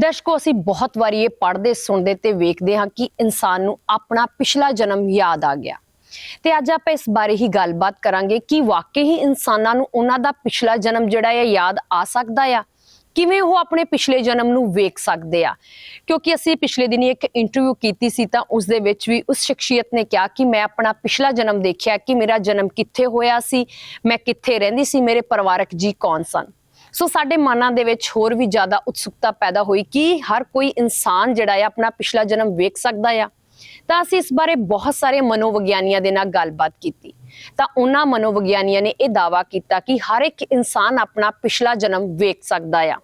ਦਰਸ਼ਕੋ ਅਸੀਂ ਬਹੁਤ ਵਾਰੀ ਇਹ ਪੜ੍ਹਦੇ, ਸੁਣਦੇ ਤੇ ਵੇਖਦੇ ਹਾਂ ਕਿ ਇਨਸਾਨ ਨੂੰ ਆਪਣਾ ਪਿਛਲਾ ਜਨਮ ਯਾਦ ਆ ਗਿਆ। ਤੇ ਅੱਜ ਆਪਾਂ ਇਸ ਬਾਰੇ ਹੀ ਗੱਲਬਾਤ ਕਰਾਂਗੇ ਕਿ ਵਾਕਈ ਹੀ ਇਨਸਾਨਾਂ ਨੂੰ ਉਹਨਾਂ ਦਾ ਪਿਛਲਾ ਜਨਮ ਜਿਹੜਾ ਹੈ ਯਾਦ ਆ ਸਕਦਾ ਆ? ਕਿਵੇਂ ਉਹ ਆਪਣੇ ਪਿਛਲੇ ਜਨਮ ਨੂੰ ਵੇਖ ਸਕਦੇ ਆ? ਕਿਉਂਕਿ ਅਸੀਂ ਪਿਛਲੇ ਦਿਨੀ ਇੱਕ ਇੰਟਰਵਿਊ ਕੀਤੀ ਸੀ ਤਾਂ ਉਸ ਦੇ ਵਿੱਚ ਵੀ ਉਸ ਸ਼ਖਸੀਅਤ ਨੇ ਕਿਹਾ ਕਿ ਮੈਂ ਆਪਣਾ ਪਿਛਲਾ ਜਨਮ ਦੇਖਿਆ ਕਿ ਮੇਰਾ ਜਨਮ ਕਿੱਥੇ ਹੋਇਆ ਸੀ, ਮੈਂ ਕਿੱਥੇ ਰਹਿੰਦੀ ਸੀ, ਮੇਰੇ ਪਰਿਵਾਰਕ ਜੀ ਕੌਣ ਸਨ? ਸੋ ਸਾਡੇ ਮਨਾਂ ਦੇ ਵਿੱਚ ਹੋਰ ਵੀ ਜ਼ਿਆਦਾ ਉਤਸੁਕਤਾ ਪੈਦਾ ਹੋਈ ਕਿ ਹਰ ਕੋਈ ਇਨਸਾਨ ਜਿਹੜਾ ਆ ਆਪਣਾ ਪਿਛਲਾ ਜਨਮ ਵੇਖ ਸਕਦਾ ਆ। ਤਾਂ ਅਸੀਂ ਇਸ ਬਾਰੇ ਬਹੁਤ ਸਾਰੇ ਮਨੋਵਿਗਿਆਨੀਆਂ ਦੇ ਨਾਲ ਗੱਲਬਾਤ ਕੀਤੀ। ਤਾਂ ਉਹਨਾਂ ਮਨੋਵਿਗਿਆਨੀਆਂ ਨੇ ਇਹ ਦਾਵਾ ਕੀਤਾ ਕਿ ਹਰ ਇੱਕ ਇਨਸਾਨ ਆਪਣਾ ਪਿਛਲਾ ਜਨਮ ਵੇਖ ਸਕਦਾ ਆ।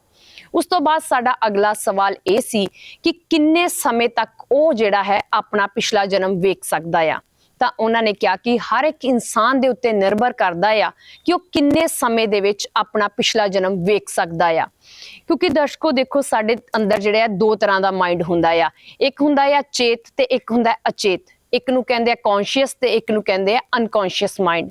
ਉਸ ਤੋਂ ਬਾਅਦ ਸਾਡਾ ਅਗਲਾ ਸਵਾਲ ਇਹ ਸੀ ਕਿ ਕਿੰਨੇ ਸਮੇਂ ਤੱਕ ਉਹ ਜਿਹੜਾ ਹੈ ਆਪਣਾ ਪਿਛਲਾ ਜਨਮ ਵੇਖ ਸਕਦਾ ਆ? ਤਾਂ ਉਹਨਾਂ ਨੇ ਕਿਹਾ ਕਿ ਹਰ ਇੱਕ ਇਨਸਾਨ ਦੇ ਉੱਤੇ ਨਿਰਭਰ ਕਰਦਾ ਆ ਕਿ ਉਹ ਕਿੰਨੇ ਸਮੇਂ ਦੇ ਵਿੱਚ ਆਪਣਾ ਪਿਛਲਾ ਜਨਮ ਵੇਖ ਸਕਦਾ ਆ। ਕਿਉਂਕਿ ਦਰਸ਼ਕੋ ਦੇਖੋ, ਸਾਡੇ ਅੰਦਰ ਜਿਹੜੇ ਆ ਦੋ ਤਰ੍ਹਾਂ ਦਾ ਮਾਈਂਡ ਹੁੰਦਾ ਆ। ਇੱਕ ਹੁੰਦਾ ਆ ਚੇਤ ਤੇ ਇੱਕ ਹੁੰਦਾ ਅਚੇਤ। ਇੱਕ ਨੂੰ ਕਹਿੰਦੇ ਆ ਕੌਨਸ਼ੀਅਸ ਤੇ ਇੱਕ ਨੂੰ ਕਹਿੰਦੇ ਆ ਅਨਕੌਨਸ਼ੀਅਸ ਮਾਈਂਡ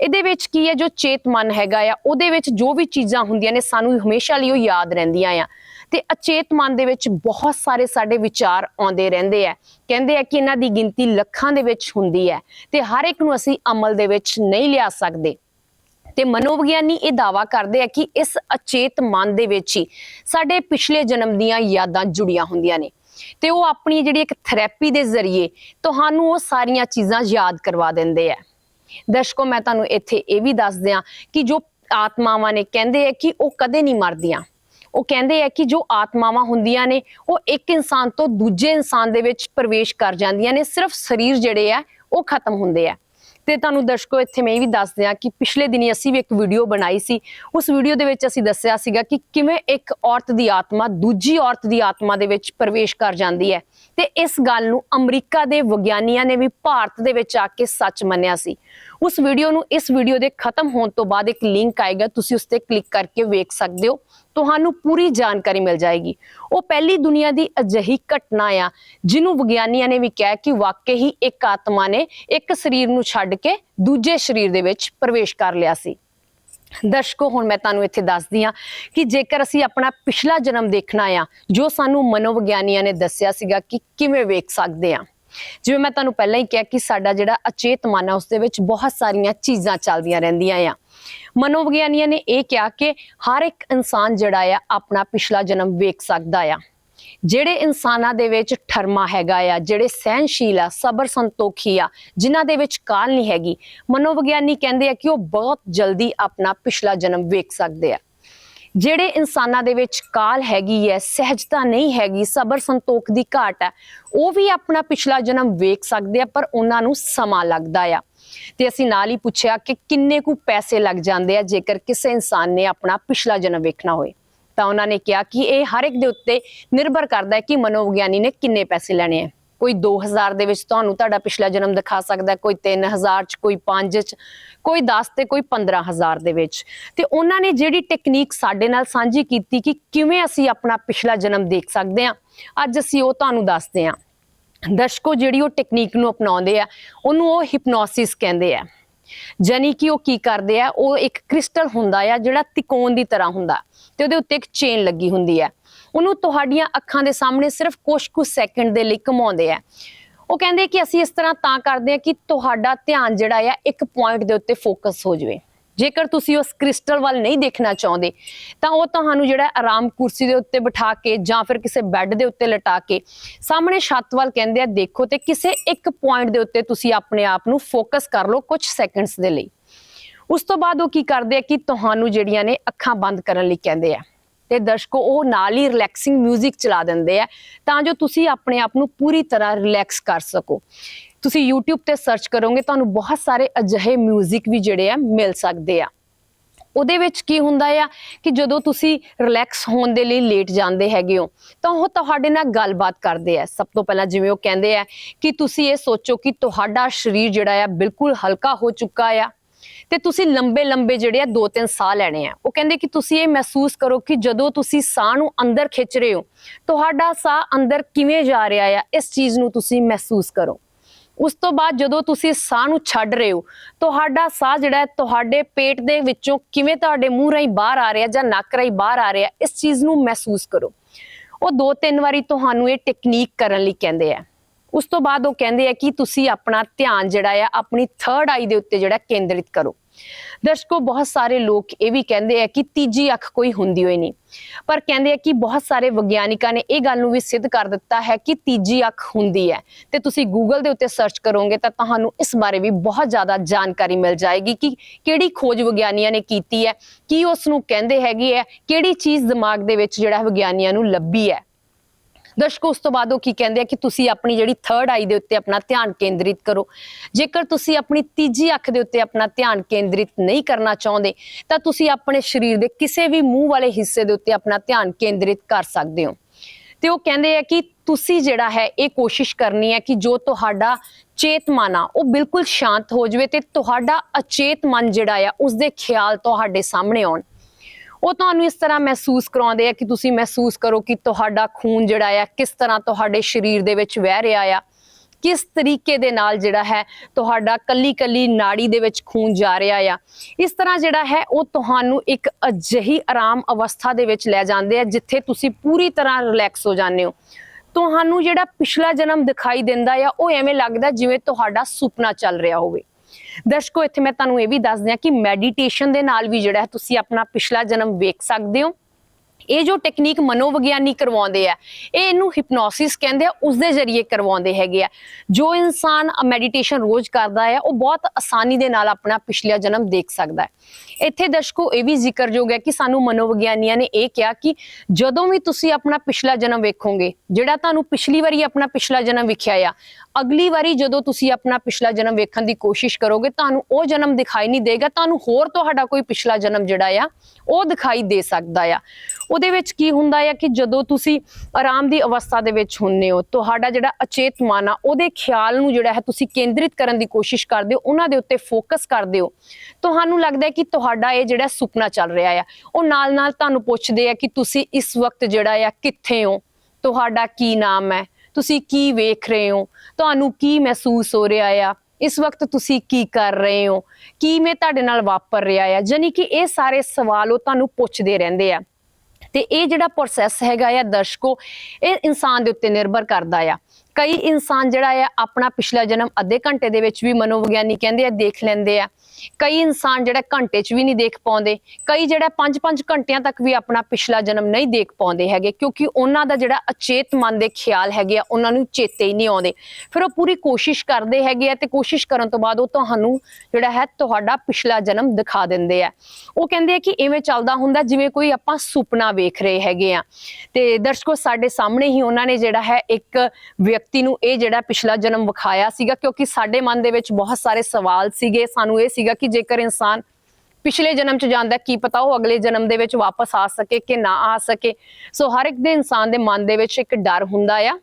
ਇਹਦੇ ਵਿੱਚ ਕੀ ਹੈ ਜੋ ਚੇਤ ਮਨ ਹੈਗਾ ਆ, ਉਹਦੇ ਵਿੱਚ ਜੋ ਵੀ ਚੀਜ਼ਾਂ ਹੁੰਦੀਆਂ ਨੇ ਸਾਨੂੰ ਹਮੇਸ਼ਾ ਲਈ ਉਹ ਯਾਦ ਰਹਿੰਦੀਆਂ ਆ। ਤੇ ਅਚੇਤ ਮਨ ਦੇ ਵਿੱਚ ਬਹੁਤ ਸਾਰੇ ਸਾਡੇ ਵਿਚਾਰ ਆਉਂਦੇ ਰਹਿੰਦੇ ਆ। ਕਹਿੰਦੇ ਆ ਕਿ ਇਹਨਾਂ ਦੀ ਗਿਣਤੀ ਲੱਖਾਂ ਦੇ ਵਿੱਚ ਹੁੰਦੀ ਹੈ ਤੇ ਹਰ ਇੱਕ ਨੂੰ ਅਸੀਂ ਅਮਲ ਦੇ ਵਿੱਚ ਨਹੀਂ ਲਿਆ ਸਕਦੇ। ਤੇ ਮਨੋਵਿਗਿਆਨੀ ਇਹ ਦਾਵਾ ਕਰਦੇ ਆ ਕਿ ਇਸ ਅਚੇਤ ਮਨ ਦੇ ਵਿੱਚ ਹੀ ਸਾਡੇ ਪਿਛਲੇ ਜਨਮ ਦੀਆਂ ਯਾਦਾਂ ਜੁੜੀਆਂ ਹੁੰਦੀਆਂ ਨੇ। ਤੇ ਉਹ ਆਪਣੀ ਜਿਹੜੀ ਇੱਕ ਥੈਰੇਪੀ ਦੇ ਜ਼ਰੀਏ ਤੁਹਾਨੂੰ ਉਹ ਸਾਰੀਆਂ ਚੀਜ਼ਾਂ ਯਾਦ ਕਰਵਾ ਦਿੰਦੇ ਆ। ਦਰਸ਼ਕੋ, ਮੈਂ ਤੁਹਾਨੂੰ ਇੱਥੇ ਇਹ ਵੀ ਦੱਸ ਦਿਆਂ ਕਿ ਜੋ ਆਤਮਾਵਾਂ ਨੇ ਕਹਿੰਦੇ ਆ ਕਿ ਉਹ ਕਦੇ ਨਹੀਂ ਮਰਦੀਆਂ। ਉਹ ਕਹਿੰਦੇ ਆ ਕਿ ਜੋ ਆਤਮਾਵਾਂ ਹੁੰਦੀਆਂ ਨੇ, ਉਹ ਇੱਕ ਇਨਸਾਨ ਤੋਂ ਦੂਜੇ ਇਨਸਾਨ ਦੇ ਵਿੱਚ ਪ੍ਰਵੇਸ਼ ਕਰ ਜਾਂਦੀਆਂ ਨੇ, ਸਿਰਫ ਸਰੀਰ ਜਿਹੜੇ ਆ, ਉਹ ਖਤਮ ਹੁੰਦੇ ਆ। ਤੇ ਤੁਹਾਨੂੰ ਦਰਸ਼ਕੋ, ਇੱਥੇ ਮੈਂ ਇਹ ਵੀ ਦੱਸ ਦਿਆਂ ਕਿ ਪਿਛਲੇ ਦਿਨੀ ਅਸੀਂ ਵੀ ਇੱਕ ਵੀਡੀਓ ਬਣਾਈ ਸੀ। ਉਸ ਵੀਡੀਓ ਦੇ ਵਿੱਚ ਅਸੀਂ ਦੱਸਿਆ ਸੀਗਾ ਕਿ ਕਿਵੇਂ ਇੱਕ ਔਰਤ ਦੀ ਆਤਮਾ ਦੂਜੀ ਔਰਤ ਦੀ ਆਤਮਾ ਦੇ ਵਿੱਚ ਪ੍ਰਵੇਸ਼ ਕਰ ਜਾਂਦੀ ਹੈ। ਤੇ ਇਸ ਗੱਲ ਨੂੰ ਅਮਰੀਕਾ ਦੇ ਵਿਗਿਆਨੀਆਂ ਨੇ ਵੀ ਭਾਰਤ ਦੇ ਵਿੱਚ ਆ ਕੇ ਸੱਚ ਮੰਨਿਆ ਸੀ। ਉਸ ਵੀਡੀਓ ਨੂੰ, ਇਸ ਵੀਡੀਓ ਦੇ ਖਤਮ ਹੋਣ ਤੋਂ ਬਾਅਦ ਇੱਕ ਲਿੰਕ ਆਏਗਾ, ਤੁਸੀਂ ਉਸ ਤੇ ਕਲਿੱਕ ਕਰਕੇ ਵੇਖ ਸਕਦੇ ਹੋ। ਤੁਹਾਨੂੰ ਪੂਰੀ ਜਾਣਕਾਰੀ ਮਿਲ ਜਾਏਗੀ। ਉਹ ਪਹਿਲੀ ਦੁਨੀਆ ਦੀ ਅਜਿਹੀ ਘਟਨਾ ਆ, ਜਿਹਨੂੰ ਵਿਗਿਆਨੀਆਂ ਨੇ ਵੀ ਕਿਹਾ ਕਿ ਵਾਕਈ ਹੀ ਇੱਕ ਆਤਮਾ ਨੇ ਇੱਕ ਸਰੀਰ ਨੂੰ ਛੱਡ ਕੇ ਦੂਜੇ ਸਰੀਰ ਦੇ ਵਿੱਚ ਪ੍ਰਵੇਸ਼ ਕਰ ਲਿਆ ਸੀ। ਦਰਸ਼ਕੋ, ਹੁਣ ਮੈਂ ਤੁਹਾਨੂੰ ਇੱਥੇ ਦੱਸਦੀ ਆ ਕਿ ਜੇਕਰ ਅਸੀਂ ਆਪਣਾ ਪਿਛਲਾ ਜਨਮ ਦੇਖਣਾ ਆ, ਜੋ ਸਾਨੂੰ ਮਨੋਵਿਗਿਆਨੀਆਂ ਨੇ ਦੱਸਿਆ ਸੀਗਾ ਕਿ ਕਿਵੇਂ ਵੇਖ ਸਕਦੇ ਆ ਜਿਵੇਂ ਮੈਂ ਤੁਹਾਨੂੰ ਪਹਿਲਾਂ ਹੀ ਕਿਹਾ ਕਿ ਸਾਡਾ ਜਿਹੜਾ ਅਚੇਤ ਮਨ ਆ, ਉਸ ਦੇ ਵਿੱਚ ਬਹੁਤ ਸਾਰੀਆਂ ਚੀਜ਼ਾਂ ਚੱਲਦੀਆਂ ਰਹਿੰਦੀਆਂ ਆ। ਮਨੋਵਿਗਿਆਨੀਆਂ ਨੇ ਇਹ ਕਿਹਾ ਕਿ ਹਰ ਇੱਕ ਇਨਸਾਨ ਜਿਹੜਾ ਆ, ਆਪਣਾ ਪਿਛਲਾ ਜਨਮ ਵੇਖ ਸਕਦਾ ਆ। ਜਿਹੜੇ ਇਨਸਾਨਾਂ ਦੇ ਵਿੱਚ ਠਰਮਾ ਹੈਗਾ ਆ, ਜਿਹੜੇ ਸਹਿਨਸ਼ੀਲ ਆ, ਸਬਰ ਸੰਤੋਖੀ ਆ, ਜਿਨ੍ਹਾਂ ਦੇ ਵਿੱਚ ਕਾਲ ਨਹੀਂ ਹੈਗੀ, ਮਨੋਵਿਗਿਆਨੀ ਕਹਿੰਦੇ ਆ ਕਿ ਉਹ ਬਹੁਤ ਜਲਦੀ ਆਪਣਾ ਪਿਛਲਾ ਜਨਮ ਵੇਖ ਸਕਦੇ ਆ। ਜਿਹੜੇ ਇਨਸਾਨਾਂ ਦੇ ਵਿੱਚ ਕਾਲ ਹੈਗੀ ਹੈ ਸਹਿਜਤਾ ਨਹੀਂ ਹੈਗੀ, ਸਬਰ ਸੰਤੋਖ ਦੀ ਘਾਟ ਹੈ ਉਹ ਵੀ ਆਪਣਾ ਪਿਛਲਾ ਜਨਮ ਵੇਖ ਸਕਦੇ ਆ, ਪਰ ਉਹਨਾਂ ਨੂੰ ਸਮਾਂ ਲੱਗਦਾ ਆ। ਤੇ ਅਸੀਂ ਨਾਲ ਹੀ ਪੁੱਛਿਆ ਕਿ ਕਿੰਨੇ ਕੁ ਪੈਸੇ ਲੱਗ ਜਾਂਦੇ ਆ ਜੇਕਰ ਕਿਸੇ ਇਨਸਾਨ ਨੇ ਆਪਣਾ ਪਿਛਲਾ ਜਨਮ ਵੇਖਣਾ ਹੋਵੇ ਤਾਂ ਉਹਨਾਂ ਨੇ ਕਿਹਾ ਕਿ ਇਹ ਹਰ ਇੱਕ ਦੇ ਉੱਤੇ ਨਿਰਭਰ ਕਰਦਾ ਹੈ ਕਿ ਮਨੋਵਿਗਿਆਨੀ ਨੇ ਕਿੰਨੇ ਪੈਸੇ ਲੈਣੇ ਆ। ਕੋਈ 2000 ਦੇ ਵਿੱਚ ਤੁਹਾਨੂੰ ਤੁਹਾਡਾ ਪਿਛਲਾ ਜਨਮ ਦਿਖਾ ਸਕਦਾ ਹੈ, ਕੋਈ 3000 ਚ ਕੋਈ 5 ਚ ਕੋਈ 10 ਤੇ ਕੋਈ 15000 ਦੇ ਵਿੱਚ। ਤੇ ਉਹਨਾਂ ਨੇ ਜਿਹੜੀ ਟੈਕਨੀਕ ਸਾਡੇ ਨਾਲ ਸਾਂਝੀ ਕੀਤੀ ਕਿ ਕਿਵੇਂ ਅਸੀਂ ਆਪਣਾ ਪਿਛਲਾ ਜਨਮ ਦੇਖ ਸਕਦੇ ਹਾਂ ਅੱਜ ਅਸੀਂ ਉਹ ਤੁਹਾਨੂੰ ਦੱਸਦੇ ਹਾਂ। ਦਰਸ਼ਕੋ, ਜਿਹੜੀ ਉਹ ਟੈਕਨੀਕ ਨੂੰ ਅਪਣਾਉਂਦੇ ਆ, ਉਹਨੂੰ ਉਹ ਹਿਪਨੋਸਿਸ ਕਹਿੰਦੇ ਆ। ਜਾਨੀ ਕਿ ਉਹ ਕੀ ਕਰਦੇ ਆ, ਉਹ ਇੱਕ ਕ੍ਰਿਸਟਲ ਹੁੰਦਾ ਆ, ਜਿਹੜਾ ਤਿਕੋਣ ਦੀ ਤਰ੍ਹਾਂ ਹੁੰਦਾ, ਤੇ ਉਹਦੇ ਉੱਤੇ ਇੱਕ ਚੇਨ ਲੱਗੀ ਹੁੰਦੀ ਹੈ ਉਹਨੂੰ ਤੁਹਾਡੀਆਂ ਅੱਖਾਂ ਦੇ ਸਾਹਮਣੇ ਸਿਰਫ ਕੁਝ ਕੁ ਸੈਕਿੰਡ ਦੇ ਲਈ ਘੁਮਾਉਂਦੇ ਆ। ਉਹ ਕਹਿੰਦੇ ਕਿ ਅਸੀਂ ਇਸ ਤਰ੍ਹਾਂ ਤਾਂ ਕਰਦੇ ਆ ਕਿ ਤੁਹਾਡਾ ਧਿਆਨ ਜਿਹੜਾ ਆ, ਇੱਕ ਪੁਆਇੰਟ ਦੇ ਉੱਤੇ ਫੋਕਸ ਹੋ ਜਾਵੇ। ਜੇਕਰ ਤੁਸੀਂ ਉਸ ਕ੍ਰਿਸਟਲ ਵੱਲ ਨਹੀਂ ਦੇਖਣਾ ਚਾਹੁੰਦੇ, ਤਾਂ ਉਹ ਤੁਹਾਨੂੰ ਜਿਹੜਾ ਆਰਾਮ ਕੁਰਸੀ ਦੇ ਉੱਤੇ ਬਿਠਾ ਕੇ ਜਾਂ ਫਿਰ ਕਿਸੇ ਬੈੱਡ ਦੇ ਉੱਤੇ ਲਟਾ ਕੇ ਸਾਹਮਣੇ ਛੱਤ ਵੱਲ ਕਹਿੰਦੇ ਆ, ਦੇਖੋ ਤੇ ਕਿਸੇ ਇੱਕ ਪੁਆਇੰਟ ਦੇ ਉੱਤੇ ਤੁਸੀਂ ਆਪਣੇ ਆਪ ਨੂੰ ਫੋਕਸ ਕਰ ਲਓ ਕੁਝ ਸੈਕਿੰਡਸ ਦੇ ਲਈ। ਉਸ ਤੋਂ ਬਾਅਦ ਉਹ ਕੀ ਕਰਦੇ ਆ ਕਿ ਤੁਹਾਨੂੰ ਜਿਹੜੀਆਂ ਨੇ ਅੱਖਾਂ ਬੰਦ ਕਰਨ ਲਈ ਕਹਿੰਦੇ ਆ। ਤੇ ਦਰਸ਼ਕੋ, ਉਹ ਨਾਲ ਹੀ ਰਿਲੈਕਸਿੰਗ 뮤직 ਚਲਾ ਦਿੰਦੇ ਆ ਤਾਂ ਜੋ ਤੁਸੀਂ ਆਪਣੇ ਆਪ ਨੂੰ ਪੂਰੀ ਤਰ੍ਹਾਂ ਰਿਲੈਕਸ ਕਰ ਸਕੋ। ਤੁਸੀਂ YouTube ਤੇ ਸਰਚ ਕਰੋਗੇ, ਤੁਹਾਨੂੰ ਬਹੁਤ ਸਾਰੇ ਅਜਿਹੇ 뮤직 ਵੀ ਜਿਹੜੇ ਆ ਮਿਲ ਸਕਦੇ ਆ। ਉਹਦੇ ਵਿੱਚ ਕੀ ਹੁੰਦਾ ਆ ਕਿ ਜਦੋਂ ਤੁਸੀਂ ਰਿਲੈਕਸ ਹੋਣ ਦੇ ਲਈ ਲੇਟ ਜਾਂਦੇ ਹੈਗੇ ਹੋ, ਤਾਂ ਉਹ ਤੁਹਾਡੇ ਨਾਲ ਗੱਲਬਾਤ ਕਰਦੇ ਆ। ਸਭ ਤੋਂ ਪਹਿਲਾਂ ਜਿਵੇਂ ਉਹ ਕਹਿੰਦੇ ਆ ਕਿ ਤੁਸੀਂ ਇਹ ਸੋਚੋ ਕਿ ਤੁਹਾਡਾ ਸਰੀਰ ਜਿਹੜਾ ਆ ਬਿਲਕੁਲ ਹਲਕਾ ਹੋ ਚੁੱਕਾ ਆ ਤੇ ਤੁਸੀਂ ਲੰਬੇ ਲੰਬੇ ਜਿਹੜੇ ਆ ਦੋ ਤਿੰਨ ਸਾਹ ਲੈਣੇ ਆ। ਉਹ ਕਹਿੰਦੇ ਕਿ ਤੁਸੀਂ ਇਹ ਮਹਿਸੂਸ ਕਰੋ ਕਿ ਜਦੋਂ ਤੁਸੀਂ ਸਾਹ ਨੂੰ ਅੰਦਰ ਖਿੱਚ ਰਹੇ ਹੋ, ਤੁਹਾਡਾ ਸਾਹ ਅੰਦਰ ਕਿਵੇਂ ਜਾ ਰਿਹਾ ਆ, ਇਸ ਚੀਜ਼ ਨੂੰ ਤੁਸੀਂ ਮਹਿਸੂਸ ਕਰੋ। ਉਸ ਤੋਂ ਬਾਅਦ ਜਦੋਂ ਤੁਸੀਂ ਸਾਹ ਨੂੰ ਛੱਡ ਰਹੇ ਹੋ, ਤੁਹਾਡਾ ਸਾਹ ਜਿਹੜਾ ਹੈ ਤੁਹਾਡੇ ਪੇਟ ਦੇ ਵਿੱਚੋਂ ਕਿਵੇਂ ਤੁਹਾਡੇ ਮੂੰਹ ਰਾਹੀਂ ਬਾਹਰ ਆ ਰਿਹਾ ਜਾਂ ਨੱਕ ਰਾਹੀਂ ਬਾਹਰ ਆ ਰਿਹਾ, ਇਸ ਚੀਜ਼ ਨੂੰ ਮਹਿਸੂਸ ਕਰੋ। ਉਹ ਦੋ ਤਿੰਨ ਵਾਰੀ ਤੁਹਾਨੂੰ ਇਹ ਟੈਕਨੀਕ ਕਰਨ ਲਈ ਕਹਿੰਦੇ ਆ। ਉਸ ਤੋਂ ਬਾਅਦ ਉਹ ਕਹਿੰਦੇ ਆ ਕਿ ਤੁਸੀਂ ਆਪਣਾ ਧਿਆਨ ਜਿਹੜਾ ਆ, ਆਪਣੀ ਥਰਡ ਆਈ ਦੇ ਉੱਤੇ ਜਿਹੜਾ ਕੇਂਦਰਿਤ ਕਰੋ। ਦਰਸ਼ਕੋ, ਬਹੁਤ ਸਾਰੇ ਲੋਕ ਇਹ ਵੀ ਕਹਿੰਦੇ ਆ ਕਿ ਤੀਜੀ ਅੱਖ ਕੋਈ ਹੁੰਦੀ ਹੋਈ ਨਹੀਂ। ਪਰ ਕਹਿੰਦੇ ਆ ਕਿ ਬਹੁਤ ਸਾਰੇ ਵਿਗਿਆਨਿਕਾਂ ਨੇ ਇਹ ਗੱਲ ਨੂੰ ਵੀ ਸਿੱਧ ਕਰ ਦਿੱਤਾ ਹੈ ਕਿ ਤੀਜੀ ਅੱਖ ਹੁੰਦੀ ਹੈ। ਤੇ ਤੁਸੀਂ ਗੂਗਲ ਦੇ ਉੱਤੇ ਸਰਚ ਕਰੋਗੇ ਤਾਂ ਤੁਹਾਨੂੰ ਇਸ ਬਾਰੇ ਵੀ ਬਹੁਤ ਜ਼ਿਆਦਾ ਜਾਣਕਾਰੀ ਮਿਲ ਜਾਏਗੀ ਕਿ ਕਿਹੜੀ ਖੋਜ ਵਿਗਿਆਨੀਆਂ ਨੇ ਕੀਤੀ ਹੈ, ਕੀ ਉਸ ਨੂੰ ਕਹਿੰਦੇ ਹੈਗੇ ਹੈ ਕਿਹੜੀ ਚੀਜ਼ ਦਿਮਾਗ ਦੇ ਵਿੱਚ ਜਿਹੜਾ ਵਿਗਿਆਨੀਆਂ ਨੂੰ ਲੱਭੀ ਹੈ। ਦਰਸ਼ਕੋ, ਉਸ ਤੋਂ ਬਾਅਦ ਉਹ ਕੀ ਕਹਿੰਦੇ ਆ ਕਿ ਤੁਸੀਂ ਆਪਣੀ ਜਿਹੜੀ ਥਰਡ ਆਈ ਦੇ ਉੱਤੇ ਆਪਣਾ ਧਿਆਨ ਕੇਂਦਰਿਤ ਕਰੋ। ਜੇਕਰ ਤੁਸੀਂ ਆਪਣੀ ਤੀਜੀ ਅੱਖ ਦੇ ਉੱਤੇ ਆਪਣਾ ਧਿਆਨ ਕੇਂਦਰਿਤ ਨਹੀਂ ਕਰਨਾ ਚਾਹੁੰਦੇ, ਤਾਂ ਤੁਸੀਂ ਆਪਣੇ ਸਰੀਰ ਦੇ ਕਿਸੇ ਵੀ ਮੂੰਹ ਵਾਲੇ ਹਿੱਸੇ ਦੇ ਉੱਤੇ ਆਪਣਾ ਧਿਆਨ ਕੇਂਦਰਿਤ ਕਰ ਸਕਦੇ ਹੋ। ਤੇ ਉਹ ਕਹਿੰਦੇ ਆ ਕਿ ਤੁਸੀਂ ਜਿਹੜਾ ਹੈ, ਇਹ ਕੋਸ਼ਿਸ਼ ਕਰਨੀ ਹੈ ਕਿ ਜੋ ਤੁਹਾਡਾ ਚੇਤ ਮਨ ਆ, ਉਹ ਬਿਲਕੁਲ ਸ਼ਾਂਤ ਹੋ ਜਾਵੇ ਤੇ ਤੁਹਾਡਾ ਅਚੇਤ ਮਨ ਜਿਹੜਾ ਆ, ਉਸਦੇ ਖਿਆਲ ਤੁਹਾਡੇ ਸਾਹਮਣੇ ਆਉਣ। ਉਹ ਤੁਹਾਨੂੰ ਇਸ ਤਰ੍ਹਾਂ ਮਹਿਸੂਸ ਕਰਾਉਂਦੇ ਆ ਕਿ ਤੁਸੀਂ ਮਹਿਸੂਸ ਕਰੋ ਕਿ ਤੁਹਾਡਾ ਖੂਨ ਜਿਹੜਾ ਆ, ਕਿਸ ਤਰ੍ਹਾਂ ਤੁਹਾਡੇ ਸਰੀਰ ਦੇ ਵਿੱਚ ਵਹਿ ਰਿਹਾ ਆ। ਕਿਸ ਤਰੀਕੇ ਦੇ ਨਾਲ ਜਿਹੜਾ ਹੈ, ਤੁਹਾਡਾ ਕੱਲੀ ਕੱਲੀ ਨਾੜੀ ਦੇ ਵਿੱਚ ਖੂਨ ਜਾ ਰਿਹਾ ਆ। ਇਸ ਤਰ੍ਹਾਂ ਜਿਹੜਾ ਹੈ, ਉਹ ਤੁਹਾਨੂੰ ਇੱਕ ਅਜਿਹੀ ਆਰਾਮ ਅਵਸਥਾ ਦੇ ਵਿੱਚ ਲੈ ਜਾਂਦੇ ਆ, ਜਿੱਥੇ ਤੁਸੀਂ ਪੂਰੀ ਤਰ੍ਹਾਂ ਰਿਲੈਕਸ ਹੋ ਜਾਂਦੇ ਹੋ। ਤੁਹਾਨੂੰ ਜਿਹੜਾ ਪਿਛਲਾ ਜਨਮ ਦਿਖਾਈ ਦਿੰਦਾ ਆ, ਉਹ ਐਵੇਂ ਲੱਗਦਾ ਜਿਵੇਂ ਤੁਹਾਡਾ ਸੁਪਨਾ ਚੱਲ ਰਿਹਾ ਹੋਵੇ। ਦਰਸ਼ਕੋ, ਇੱਥੇ ਮੈਂ ਤੁਹਾਨੂੰ ਇਹ ਵੀ ਦੱਸ ਦਿਆਂ ਕਿ ਮੈਡੀਟੇਸ਼ਨ ਦੇ ਨਾਲ ਵੀ ਜਿਹੜਾ ਹੈ ਤੁਸੀਂ ਆਪਣਾ ਪਿਛਲਾ ਜਨਮ ਵੇਖ ਸਕਦੇ ਹੋ। ਇਹ ਜੋ ਟੈਕਨੀਕ ਮਨੋਵਿਗਿਆਨੀ ਕਰਵਾਉਂਦੇ ਆ, ਇਹ ਇਹਨੂੰ ਹਿਪਨੋਸਿਸ ਕਹਿੰਦੇ ਆ ਉਸ ਦੇ ਜ਼ਰੀਏ ਕਰਵਾਉਂਦੇ ਹੈਗੇ ਆ। ਜੋ ਇਨਸਾਨ ਮੈਡੀਟੇਸ਼ਨ ਰੋਜ਼ ਕਰਦਾ ਹੈ ਉਹ ਬਹੁਤ ਆਸਾਨੀ ਦੇ ਨਾਲ ਆਪਣਾ ਪਿਛਲਾ ਜਨਮ ਦੇਖ ਸਕਦਾ ਹੈ। ਇੱਥੇ ਦਰਸ਼ਕੋ, ਇਹ ਵੀ ਜ਼ਿਕਰਯੋਗ ਹੈ ਕਿ ਸਾਨੂੰ ਮਨੋਵਿਗਿਆਨੀਆਂ ਨੇ ਇਹ ਕਿਹਾ ਕਿ ਜਦੋਂ ਵੀ ਤੁਸੀਂ ਆਪਣਾ ਪਿਛਲਾ ਜਨਮ ਵੇਖੋਗੇ, ਜਿਹੜਾ ਤੁਹਾਨੂੰ ਪਿਛਲੀ ਵਾਰੀ ਆਪਣਾ ਪਿਛਲਾ ਜਨਮ ਵਿਖਿਆ ਆ, ਅਗਲੀ ਵਾਰੀ ਜਦੋਂ ਤੁਸੀਂ ਆਪਣਾ ਪਿਛਲਾ ਜਨਮ ਵੇਖਣ ਦੀ ਕੋਸ਼ਿਸ਼ ਕਰੋਗੇ, ਤੁਹਾਨੂੰ ਉਹ ਜਨਮ ਦਿਖਾਈ ਨਹੀਂ ਦੇਗਾ, ਤੁਹਾਨੂੰ ਹੋਰ ਤੁਹਾਡਾ ਕੋਈ ਪਿਛਲਾ ਜਨਮ ਜਿਹੜਾ ਆ, ਉਹ ਦਿਖਾਈ ਦੇ ਸਕਦਾ ਆ। ਉਹਦੇ ਵਿੱਚ ਕੀ ਹੁੰਦਾ ਆ ਕਿ ਜਦੋਂ ਤੁਸੀਂ ਆਰਾਮ ਦੀ ਅਵਸਥਾ ਦੇ ਵਿੱਚ ਹੁੰਨੇ ਹੋ, ਤੁਹਾਡਾ ਜਿਹੜਾ ਅਚੇਤ ਮਨ ਆ, ਉਹਦੇ ਖਿਆਲ ਨੂੰ ਜਿਹੜਾ ਹੈ ਤੁਸੀਂ ਕੇਂਦਰਿਤ ਕਰਨ ਦੀ ਕੋਸ਼ਿਸ਼ ਕਰਦੇ ਹੋ, ਉਹਨਾਂ ਦੇ ਉੱਤੇ ਫੋਕਸ ਕਰਦੇ ਹੋ। ਤੁਹਾਨੂੰ ਲੱਗਦਾ ਹੈ ਕਿ ਤੁਹਾਡਾ ਇਹ ਜਿਹੜਾ ਸੁਪਨਾ ਚੱਲ ਰਿਹਾ ਆ, ਉਹ ਨਾਲ ਨਾਲ ਤੁਹਾਨੂੰ ਪੁੱਛਦੇ ਆ ਕਿ ਤੁਸੀਂ ਇਸ ਵਕਤ ਜਿਹੜਾ ਆ ਕਿੱਥੇ ਹੋ? ਤੁਹਾਡਾ ਕੀ ਨਾਮ ਹੈ? ਤੁਸੀਂ ਕੀ ਵੇਖ ਰਹੇ ਹੋ? ਤੁਹਾਨੂੰ ਕੀ ਮਹਿਸੂਸ ਹੋ ਰਿਹਾ ਆ? ਇਸ ਵਕਤ ਤੁਸੀਂ ਕੀ ਕਰ ਰਹੇ ਹੋ? ਕੀ ਮੈਂ ਤੁਹਾਡੇ ਨਾਲ ਵਾਪਰ ਰਿਹਾ ਆ? ਜਾਨੀ ਕਿ ਇਹ ਸਾਰੇ ਸਵਾਲ ਉਹ ਤੁਹਾਨੂੰ ਪੁੱਛਦੇ ਰਹਿੰਦੇ ਆ। ਤੇ ਇਹ ਜਿਹੜਾ ਪ੍ਰੋਸੈਸ ਹੈਗਾ ਆ ਦਰਸ਼ਕੋ ਇਹ ਇਨਸਾਨ ਦੇ ਉੱਤੇ ਨਿਰਭਰ ਕਰਦਾ ਆ। ਕਈ ਇਨਸਾਨ ਜਿਹੜਾ ਆ ਆਪਣਾ ਪਿਛਲਾ ਜਨਮ ਅੱਧੇ ਘੰਟੇ ਦੇ ਵਿੱਚ ਵੀ ਮਨੋਵਿਗਿਆਨੀ ਕਹਿੰਦੇ ਆ ਦੇਖ ਲੈਂਦੇ ਆ। ਕਈ ਇਨਸਾਨ ਜਿਹੜਾ ਘੰਟੇ 'ਚ ਵੀ ਨਹੀਂ ਦੇਖ ਪਾਉਂਦੇ। ਕਈ ਜਿਹੜਾ 5-5 ਘੰਟਿਆਂ ਤੱਕ ਵੀ ਆਪਣਾ ਪਿਛਲਾ ਜਨਮ ਨਹੀਂ ਦੇਖ ਪਾਉਂਦੇ ਹੈਗੇ ਕਿਉਂਕਿ ਉਹਨਾਂ ਦਾ ਜਿਹੜਾ ਅਚੇਤ ਮਨ ਦੇ ਖਿਆਲ ਹੈਗੇ ਆ, ਉਹਨਾਂ ਨੂੰ ਚੇਤੇ ਹੀ ਨਹੀਂ ਆਉਂਦੇ। ਫਿਰ ਉਹ ਪੂਰੀ ਕੋਸ਼ਿਸ਼ ਕਰਦੇ ਹੈਗੇ ਆ ਤੇ ਕੋਸ਼ਿਸ਼ ਕਰਨ ਤੋਂ ਬਾਅਦ ਉਹ ਤੁਹਾਨੂੰ ਜਿਹੜਾ ਹੈ ਤੁਹਾਡਾ ਪਿਛਲਾ ਜਨਮ ਦਿਖਾ ਦਿੰਦੇ ਆ। ਉਹ ਕਹਿੰਦੇ ਆ ਕਿ ਇਵੇਂ ਚੱਲਦਾ ਹੁੰਦਾ ਜਿਵੇਂ ਕੋਈ ਆਪਾਂ ਸੁਪਨਾ ਵੇਖ ਰਹੇ ਹੈਗੇ ਆ। ਤੇ ਦਰਸ਼ਕੋ, ਸਾਡੇ ਸਾਹਮਣੇ ਹੀ ਉਹਨਾਂ ਨੇ ਜਿਹੜਾ ਹੈ ਇੱਕ ਵਿਅਕਤੀ ਵਿਅਕਤੀ ਨੂੰ ਇਹ ਜਿਹੜਾ ਪਿਛਲਾ ਜਨਮ ਵਿਖਾਇਆ ਸੀਗਾ, ਕਿਉਂਕਿ ਸਾਡੇ ਮਨ ਦੇ ਵਿੱਚ ਬਹੁਤ ਸਾਰੇ ਸਵਾਲ ਸੀਗੇ। ਸਾਨੂੰ ਇਹ ਸੀਗਾ ਕਿ ਜੇਕਰ ਇਨਸਾਨ ਪਿਛਲੇ ਜਨਮ ਚ ਜਾਂਦਾ, ਕੀ ਪਤਾ ਉਹ ਅਗਲੇ ਜਨਮ ਦੇ ਵਿੱਚ ਵਾਪਸ ਆ ਸਕੇ ਕਿ ਨਾ ਆ ਸਕੇ। ਸੋ ਹਰ ਇੱਕ ਦੇ ਇਨਸਾਨ ਦੇ ਮਨ ਦੇ ਵਿੱਚ ਇੱਕ ਡਰ ਹੁੰਦਾ ਆ।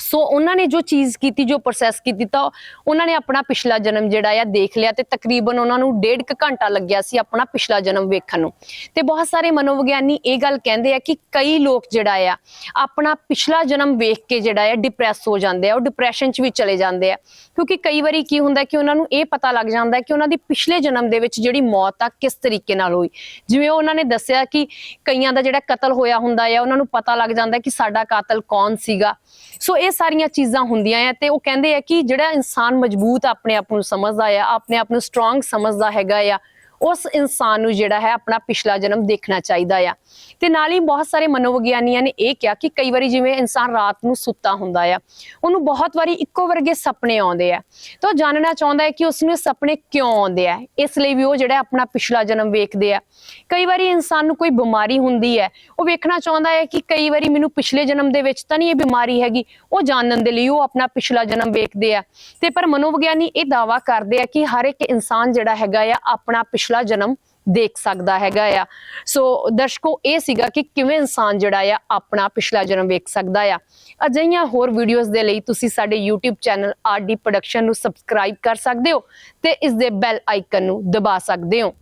ਸੋ ਉਹਨਾਂ ਨੇ ਜੋ ਚੀਜ਼ ਕੀਤੀ, ਜੋ ਪ੍ਰੋਸੈਸ ਕੀਤੀ, ਤਾਂ ਉਹਨਾਂ ਨੇ ਆਪਣਾ ਪਿਛਲਾ ਜਨਮ ਜਿਹੜਾ ਆ ਦੇਖ ਲਿਆ ਤੇ ਤਕਰੀਬਨ ਉਹਨਾਂ ਨੂੰ ਡੇਢ ਕੁ ਘੰਟਾ ਲੱਗਿਆ ਸੀ ਆਪਣਾ ਪਿਛਲਾ ਜਨਮ ਵੇਖਣ ਨੂੰ। ਤੇ ਬਹੁਤ ਸਾਰੇ ਮਨੋਵਿਗਿਆਨੀ ਇਹ ਗੱਲ ਕਹਿੰਦੇ ਆ ਕਿ ਕਈ ਲੋਕ ਜਿਹੜਾ ਆ, ਆਪਣਾ ਪਿਛਲਾ ਜਨਮ ਵੇਖ ਕੇ ਜਿਹੜਾ ਆ ਡਿਪਰੈਸ ਹੋ ਜਾਂਦੇ ਆ, ਉਹ ਡਿਪਰੈਸ਼ਨ 'ਚ ਵੀ ਚਲੇ ਜਾਂਦੇ ਆ। ਕਿਉਂਕਿ ਕਈ ਵਾਰੀ ਕੀ ਹੁੰਦਾ ਕਿ ਉਹਨਾਂ ਨੂੰ ਇਹ ਪਤਾ ਲੱਗ ਜਾਂਦਾ ਕਿ ਉਹਨਾਂ ਦੀ ਪਿਛਲੇ ਜਨਮ ਦੇ ਵਿੱਚ ਜਿਹੜੀ ਮੌਤ ਆ, ਕਿਸ ਤਰੀਕੇ ਨਾਲ ਹੋਈ। ਜਿਵੇਂ ਉਹਨਾਂ ਨੇ ਦੱਸਿਆ ਕਿ ਕਈਆਂ ਦਾ ਜਿਹੜਾ ਕਤਲ ਹੋਇਆ ਹੁੰਦਾ ਆ, ਉਹਨਾਂ ਨੂੰ ਪਤਾ ਲੱਗ ਜਾਂਦਾ ਕਿ ਸਾਡਾ ਕਾਤਲ ਕੌਣ ਸੀਗਾ। ਸੋ ਇਹ ਸਾਰੀਆਂ ਚੀਜ਼ਾਂ ਹੁੰਦੀਆਂ ਆ ਤੇ ਉਹ ਕਹਿੰਦੇ ਆ ਕਿ ਜਿਹੜਾ ਇਨਸਾਨ ਮਜ਼ਬੂਤ ਆਪਣੇ ਆਪ ਨੂੰ ਸਮਝਦਾ ਆ, ਆਪਣੇ ਆਪ ਨੂੰ ਸਟਰੋਂਗ ਸਮਝਦਾ ਹੈਗਾ ਆ ਉਸ ਇਨਸਾਨ ਨੂੰ ਜਿਹੜਾ ਹੈ ਆਪਣਾ ਪਿਛਲਾ ਜਨਮ ਦੇਖਣਾ ਚਾਹੀਦਾ ਆ। ਤੇ ਨਾਲ ਹੀ ਬਹੁਤ ਸਾਰੇ ਮਨੋਵਿਗਿਆਨੀਆਂ ਨੇ ਇਹ ਕਿਹਾ ਕਿ ਕਈ ਵਾਰੀ ਜਿਵੇਂ ਇਨਸਾਨ ਰਾਤ ਨੂੰ ਸੁੱਤਾ ਹੁੰਦਾ ਆ, ਉਹਨੂੰ ਬਹੁਤ ਵਾਰੀ ਇੱਕੋ ਵਰਗੇ ਸੁਪਨੇ ਆਉਂਦੇ ਆ। ਤਾਂ ਜਾਣਨਾ ਚਾਹੁੰਦਾ ਹੈ ਕਿ ਉਸ ਨੂੰ ਸੁਪਨੇ ਕਿਉਂ ਆਉਂਦੇ ਆ? ਇਸ ਲਈ ਵੀ ਉਹ ਜਿਹੜਾ ਆਪਣਾ ਪਿਛਲਾ ਜਨਮ ਵੇਖਦੇ ਆ। ਕਈ ਵਾਰੀ ਇਨਸਾਨ ਨੂੰ ਕੋਈ ਬਿਮਾਰੀ ਹੁੰਦੀ ਹੈ, ਉਹ ਵੇਖਣਾ ਚਾਹੁੰਦਾ ਹੈ ਕਿ ਕਈ ਵਾਰੀ ਮੈਨੂੰ ਪਿਛਲੇ ਜਨਮ ਦੇ ਵਿੱਚ ਤਾਂ ਨਹੀਂ ਇਹ ਬਿਮਾਰੀ ਹੈਗੀ, ਉਹ ਜਾਣਨ ਦੇ ਲਈ ਉਹ ਆਪਣਾ ਪਿਛਲਾ ਜਨਮ ਵੇਖਦੇ ਆ। ਤੇ ਪਰ ਮਨੋਵਿਗਿਆਨੀ ਇਹ ਦਾਵਾ ਕਰਦੇ ਆ ਕਿ ਹਰ ਇੱਕ ਇਨਸਾਨ ਜਿਹੜਾ ਹੈਗਾ ਆ ਆਪਣਾ ਪਿਛਲਾ ਜਨਮ ਦੇਖ ਸਕਦਾ ਹੈਗਾ ਆ। ਸੋ ਦਰਸ਼ਕੋ, ਇਹ ਸੀਗਾ ਕਿ ਕਿਵੇਂ ਇਨਸਾਨ ਜਿਹੜਾ ਆ, ਆਪਣਾ ਪਿਛਲਾ ਜਨਮ ਵੇਖ ਸਕਦਾ ਆ। ਅਜਿਹੀਆਂ ਹੋਰ ਵੀਡੀਓਜ਼ ਦੇ ਲਈ ਤੁਸੀਂ ਸਾਡੇ YouTube ਚੈਨਲ ਆਰਡੀ ਪ੍ਰੋਡਕਸ਼ਨ ਨੂੰ ਸਬਸਕ੍ਰਾਈਬ ਕਰ ਸਕਦੇ ਹੋ ਤੇ ਇਸ ਦੇ ਬੈਲ ਆਈਕਨ ਨੂੰ ਦਬਾ ਸਕਦੇ ਹੋ।